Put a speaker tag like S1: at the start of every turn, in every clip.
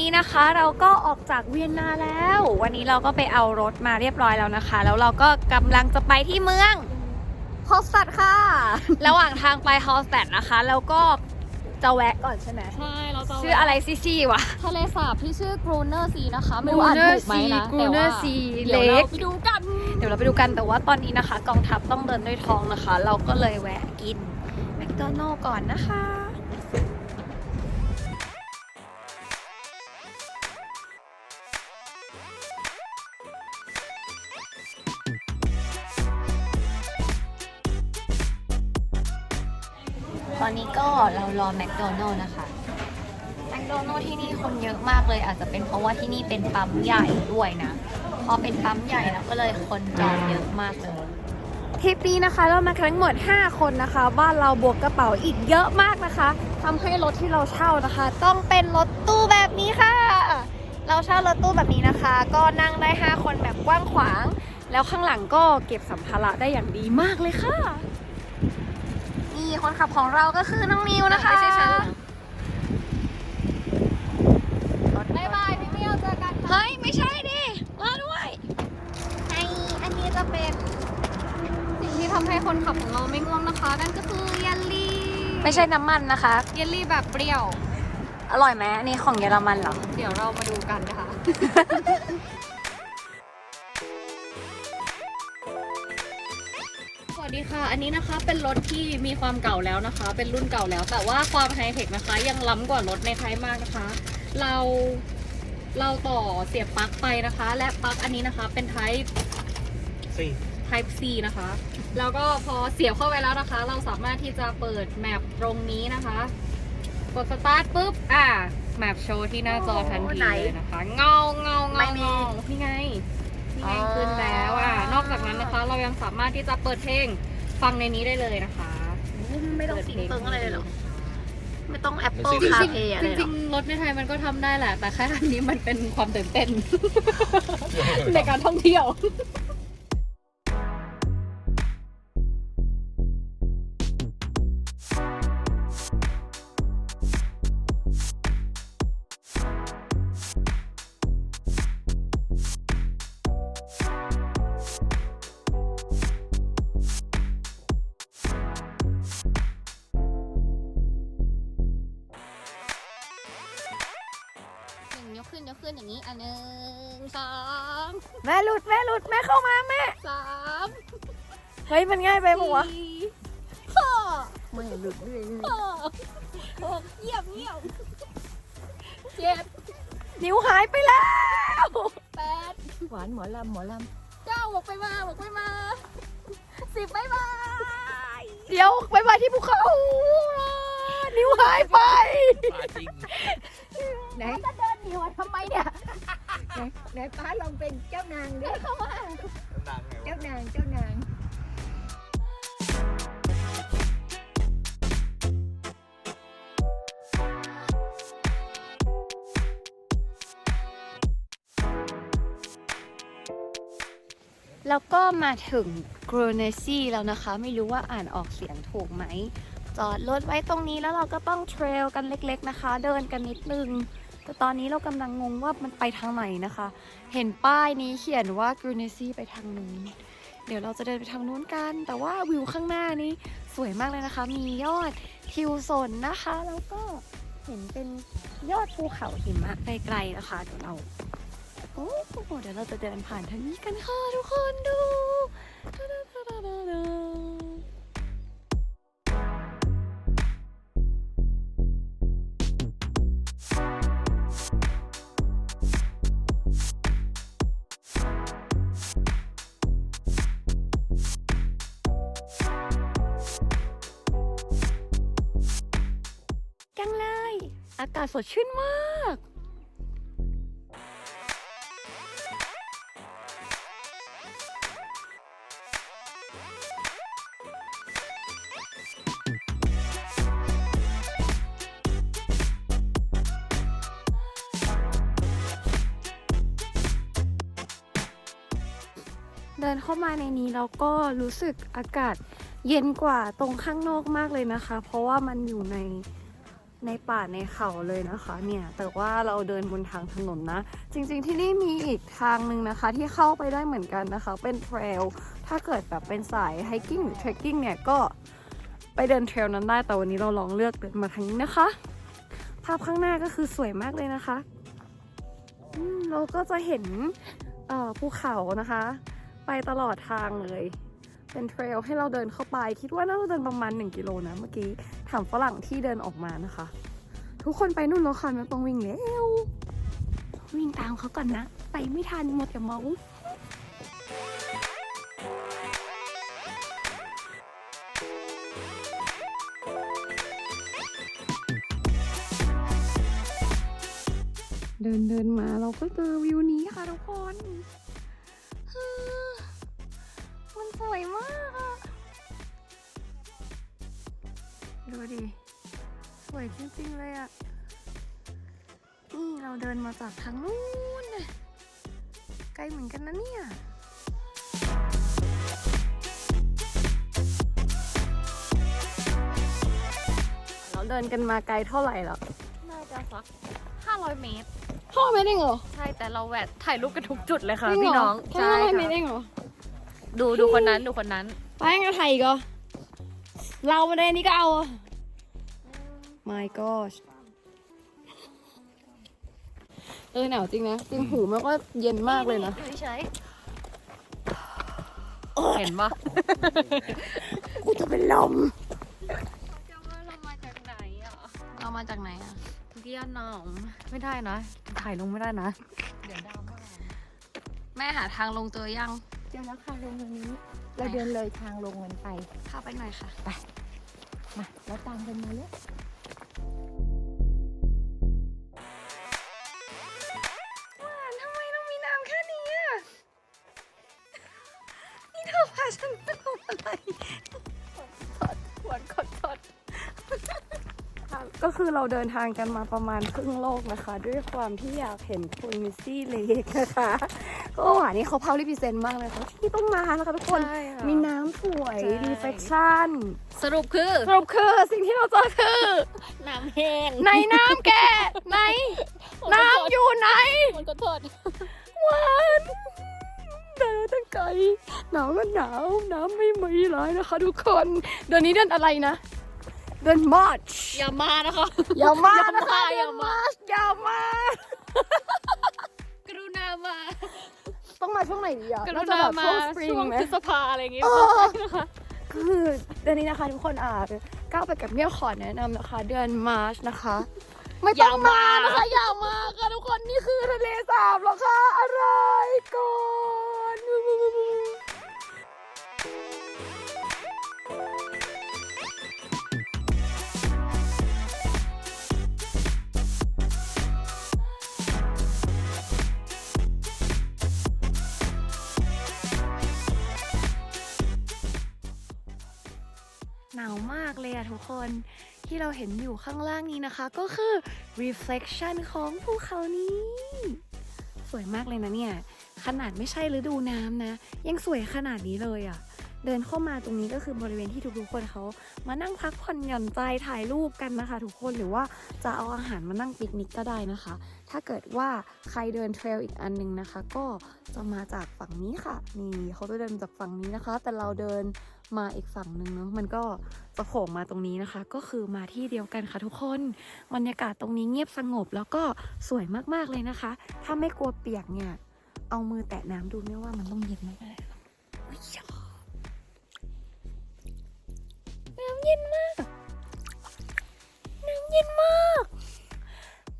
S1: นี้นะคะเราก็ออกจากเวียนนาแล้ว วันนี้เราก็ไปเอารถมาเรียบร้อยแล้วนะคะ แล้วเราก็กำลังจะไปที่เมือง
S2: ฮอสตัดค่ะ
S1: ระหว่างทางไปฮอลสแตดนะคะแล้วก็จะแวะก่อนใช่ไหม
S2: ใช่เราจะ
S1: ชื่ออะไรซีซีวะ
S2: ทะเลสาบที่ชื่อกรูเนอร์ซีนะคะไม่รู้อ่านถูกไหมนะ
S1: กรู
S2: แต่
S1: เนอ
S2: ว่า
S1: ร์ซี
S2: เดี๋ยว
S1: เล็
S2: เรา
S1: ก
S2: ไปดูกัน
S1: เดี๋ยวเราไปดูกันแต่ว่าตอนนี้นะคะ กองทัพต้องเดินด้วยท้องนะคะ เราก็เลยแวะกินแมคโดนัลล์ก่อนนะคะ รอแมคโดนัลล์นะคะแมคโดนัลล์ที่นี่คนเยอะมากเลย อาจจะเป็นเพราะว่าที่นี่เป็นปั๊มใหญ่ด้วยนะ พอเป็นปั๊มใหญ่แล้วก็เลยคนจองเยอะมากเลยทริปนี้นะคะเรามาทั้งหมด 5 คนนะคะ บ้านเราบวกกระเป๋าอีกเยอะมากนะคะทำให้รถที่เราเช่านะคะ ต้องเป็นรถตู้แบบนี้ค่ะ เราเช่ารถตู้แบบนี้นะคะ ก็นั่งได้ 5 คนแบบกว้างขวาง แล้วข้างหลังก็เก็บสัมภาระได้อย่างดีมากเลยค่ะ นี่คนขับของเราก็คือน้องนิวนะคะ
S2: ไม่ใช่ฉันเหรอบ๊ายบายพี่เมียวเจอกันค่ะ
S1: เฮ้ย ไม่ใช่ดิมาด้วย
S2: ในอันนี้จะเป็นสิ่งที่ทำให้คนขับของเราไม่ง่วงนะคะ นั่นก็คือเยลลี่
S1: ไม่ใช่น้ำมันนะคะ
S2: เยลลี่แบบเปรี้ยว
S1: อร่อยไหมอันนี่ของเยอรมันเหรอ
S2: เดี๋ยวเรามาดูกันนะคะ ค่ะ อันนี้นะคะเป็นรถที่มีความเก่าแล้วนะคะ เป็นรุ่นเก่าแล้ว แต่ว่าความไฮเทคนะคะ ยังล้ำกว่ารถในไทยมากนะคะ เราเราต่อเสียบปลั๊กไปนะคะ และปลั๊กอันนี้นะคะ เป็น Type
S3: สี่
S2: Type C นะคะ แล้วก็พอเสียบเข้าไปแล้วนะคะ เราสามารถที่จะเปิดแมปตรงนี้นะคะ กดสตาร์ทปุ๊บ อ่า แมปโชว์ที่หน้าจอทันทีเลยนะคะ เงาเงาเงาเงานี่ไง นี่ไงขึ้นแล้ว อะนอกจากนั้นนะคะ เรายังสามารถที่จะเปิดเพลง ฟังในนี้ได้เลยนะคะ
S1: ไม่ต้องสิงเติงอะไรเลยเหรอ ไม่ต้อง
S3: ไม่
S1: Apple
S3: ใช่
S1: CarPlay อะไร
S2: จ
S1: เหร
S2: ริ
S1: อง
S2: ๆรถในไทยมันก็ทำได้แหละ แต่แค่อันนี้มันเป็นความตื่นเต้น ในการท่องเที่ยว สอง
S1: แม่หลุดแม่หลุดแม่เข้ามาแม่
S2: สาม
S1: เฮ้ยมันง่ายไปปะวะ
S2: สี่ห้า
S1: ไม่หลุดเลย
S2: หกหกเงียบเงียบเจ็ด
S1: นิ้วหายไปแล้ว
S2: แปด
S1: หวานหมอลำหมอล
S2: เก้าบอกไปมาบอกไปมาสิบบ๊ายบายำ
S1: เดี๋ยวไปไปที่ภูเขานิ้วหายไป
S3: ปลาจริง
S4: ไหน
S2: จะเดินหนีวะทำไมเนี่ย
S4: ไหนไหนป้าลองเป็นเจ้านางดิ
S2: เข้ามา
S3: นางไงวะ
S4: เจ้านางเจ้านาง
S1: แล้วก็มาถึงกรเนซีแล้วนะคะ ไม่รู้ว่าอ่านออกเสียงถูกไหม จอดรถไว้ตรงนี้แล้วเราก็ต้องเทรลกันเล็กๆนะคะ เดินกันนิดนึง แต่ตอนนี้เรากำลังงงว่ามันไปทางไหนนะคะ เห็นป้ายนี้เขียนว่ากรเนซีไปทางนู้น เดี๋ยวเราจะเดินไปทางนู้นกัน แต่ว่าวิวข้างหน้านี้สวยมากเลยนะคะ มียอดทิวสนนะคะ แล้วก็เห็นเป็นยอดภูเขาหิมะไกลๆนะคะเดี๋ยวเราโอ้โหเดี๋ยวเราจะเดินผ่านทางนี้กันค่ะทุกคนดูากาศสดชื่นมาก เดินเข้ามาในนี้แล้วก็รู้สึกอากาศเย็นกว่าตรงข้างนอกมากเลยนะคะ เพราะว่ามันอยู่ใน ในป่าในเขาเลยนะคะเนี่ยแต่ว่าเราเดินบนทางถนนนะ จริงๆที่นี่มีอีกทางหนึ่งนะคะ ที่เข้าไปได้เหมือนกันนะคะ เป็นเทรลถ้าเกิดแบบเป็นสายไฮกิ้งหรือเทรคกิ้งเนี่ยก็ไปเดินเทรลนั้นได้แต่วันนี้เราลองเลือกเดินมาทางนี้นะคะ ภาพข้างหน้าก็คือสวยมากเลยนะคะเราก็จะเห็นภูเขานะคะ ไปตลอดทางเลย เป็นเทรลให้เราเดินเข้าไป คิดว่าน่าจะเดินประมาณ 1 กิโลนะเมื่อกี้ ถามฝรั่งที่เดินออกมานะคะ ทุกคนไปนู่นแล้วค่ะไม่ต้องวิ่งแล้ววิ่งตามเขาก่อนนะ ไปไม่ทันหมดแต่เมาส์เดินเดินมาเราก็เจอวิวนี้ค่ะทุกคนฮ่ามันสวยมาก ดูดิ สวยจริงๆเลยอะนี่เราเดินมาจากทางนู้นน่ะไกลเหมือนกันนะเนี่ยเราเดินกันมาไกลเท่าไหร่แล้ว
S2: น่าจะสัก500 เมตร
S1: พ่อไม่ได้เหรอ
S2: ใช่ แต่เราแหวะถ่ายรูปกันทุกจุดเลยค่ะ
S1: จริ
S2: พี่
S1: เหร
S2: น้อง
S1: แค่
S2: ใช่
S1: ห้าร้อยเมตร
S2: ค่ะ
S1: เองเหรอ
S2: ดูดูคนนั้นดูคนนั้น
S1: ไปงั้นไทยอีก็เราไม่ได้นี่ก็เอาอะ My gosh เออหนาวจริงนะจริงหูมันก็เย็นมากเลยนะ
S2: เฉยเห็นปะ
S1: กูจะเป็นลม
S2: จะว่าเรามาจากไหนอะ
S1: เรามาจากไหนอะ
S2: เดียนองไม่ได้นะ ถ่ายลงไม่ได้นะ เดี๋ยวดาวมา
S1: แม่หาทางลงเจอยัง
S4: เจอแล้วค่ะลงตรงนี้ เราเดินเลยทางลงมันไป
S1: พาไปหน่อยค่ะ
S4: มาเราตามกันมาเลย
S1: ทำไมต้องมีน้ำแค่นี้อะนี่เธอพาฉันไปทำอะไรขวดขดขดก็คือเราเดินทางกันมาประมาณครึ่งโลกนะคะ ด้วยความที่อยากเห็นคุณมิสซี่เลกนะคะ ก็หวานนี่เขาพาวรีพิเซนต์มากเลยค่ะที่ต้องมานะคะทุกคน
S2: ใช่ค่ะ
S1: มีน้ำสวย
S2: ใช่
S1: reflection
S2: สรุปคือ
S1: สรุปคือสิ่งที่เราเจอคือ
S2: น้ำแห้ง
S1: ในน้ำแกในน้ำอยู่ไหน
S2: มันก็โทษ
S1: หวานเดินตั้งไกลหนาวก็หนาวน้ำไม่มีร้ายนะคะทุกคน เดือนนี้เดือนอะไรนะ เดือนมาร์ช
S2: อย่ามานะคะ
S1: อย่ามานะคะ
S2: อย่ามา
S1: เดือน March อย่ามา
S2: กรุณามา
S1: ต้องมาช่วงไหนดีอะ
S2: กรุ
S1: น่าจะ
S2: ณา
S1: แบบ
S2: มา
S1: ช่วงสปริง
S2: ช่วง
S1: ไหม
S2: พฤษภาอะไรอย่างงี้
S1: เออ
S2: นะคะ
S1: คือเดือนนี้นะคะทุกคนอ่าก้าวไปกับเมี่ยวขอแนะนำนะคะ เดือนมาร์ชนะคะ ไม่ต้องมานะคะอย่ามาค่ะทุกคนนี่คือทะเลสาบเหรอคะ หนาวมากเลยอะทุกคนที่เราเห็นอยู่ข้างล่างนี้นะคะ ก็คือ reflection ของภูเขานี้ สวยมากเลยนะเนี่ย ขนาดไม่ใช่ฤดูน้ำนะ ยังสวยขนาดนี้เลยอะเดินเข้ามาตรงนี้ก็คือบริเวณที่ทุกๆคนเขามานั่งพักผ่อนหย่อนใจถ่ายรูปกันนะคะ ทุกคนหรือว่าจะเอาอาหารมานั่งปิกนิกก็ได้นะคะ ถ้าเกิดว่าใครเดินเทรลอีกอันหนึงนะคะ ก็จะมาจากฝั่งนี้ค่ะ นี่เขาจะเดินจากฝั่งนี้นะคะ แต่เราเดิน มาอีกฝั่งหนึ่งเนาะมันก็จะโผล่มาตรงนี้นะคะ ก็คือมาที่เดียวกันค่ะทุกคนบรรยากาศตรงนี้เงียบสงบแล้วก็สวยมากๆเลยนะคะ ถ้าไม่กลัวเปียกเนี่ย เอามือแตะน้ำดูไม่ว่ามันต้องเย็นไหมน้ำเย็นมาก น้ำเย็นมาก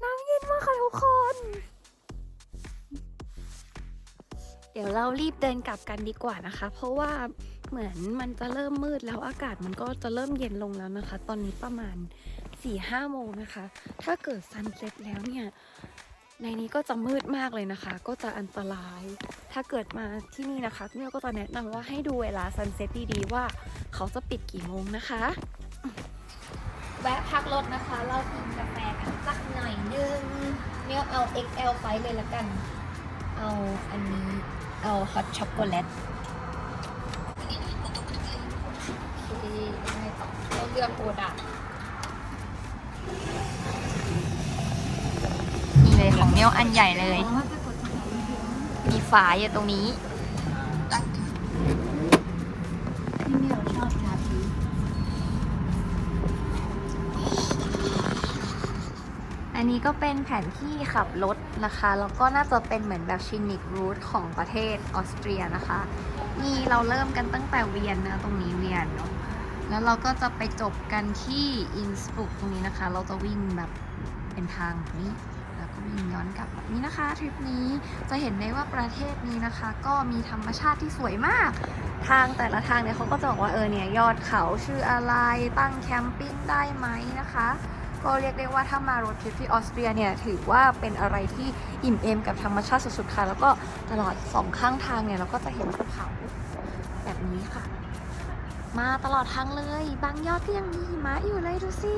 S1: น้ำเย็นมากค่ะทุกคนเดี๋ยวเรารีบเดินกลับกันดีกว่านะคะ เพราะว่า เหมือนมันจะเริ่มมืดแล้วอากาศมันก็จะเริ่มเย็นลงแล้วนะคะ ตอนนี้ประมาณ4ี่ห้าโมงนะคะ ถ้าเกิดซันเซ็ตแล้วเนี่ย ในนี้ก็จะมืดมากเลยนะคะ ก็จะอันตราย ถ้าเกิดมาที่นี่นะคะเมียก็จะแนะนำว่าให้ดูเวลาซันเซ็ตดีๆว่าเขาจะปิดกี่โมงนะคะ แวะพักรถนะคะ เรากินกาแฟกันสักหน่อยนึงเมียเอา XL ไฟเลยละกัน เอาอันนี้ เอาฮอตช็อกโกแลต เคยังไงต่อเราเลือกโอดาเลยของเมลอันใหญ่เลย มีฝาอยู่ตรงนี้
S4: ที่เนี่ยเราชอบชาพี
S1: อันนี้ก็เป็นแผนที่ขับรถนะคะ แล้วก็น่าจะเป็นเหมือนแบบชินิกรูทของประเทศออสเตรียนะคะ นี่เราเริ่มกันตั้งแต่เวียนนะตรงนี้เวียนเนาะ แล้วเราก็จะไปจบกันที่อินสบรุกตรงนี้นะคะ เราจะวิ่งแบบเป็นทางแบบนี้ แล้วก็วิ่งย้อนกลับแบบนี้นะคะทริปนี้จะเห็นได้ว่าประเทศนี้นะคะ ก็มีธรรมชาติที่สวยมาก ทางแต่ละทางเนี่ยเขาก็จะบอกว่าเออเนี่ยยอดเขาชื่ออะไรตั้งแคมปิ้งได้ไหมนะคะก็เรียกได้ว่าถ้ามารถทริปที่ออสเตรียเนี่ยถือว่าเป็นอะไรที่อิ่มเอมกับธรรมชาติสุดๆค่ะ แล้วก็ตลอดสองข้างทางเนี่ยเราก็จะเห็นภูเขาแบบนี้ค่ะ มาตลอดทางเลย บางยอดก็ยังมีหิมะอยู่เลยดูสิ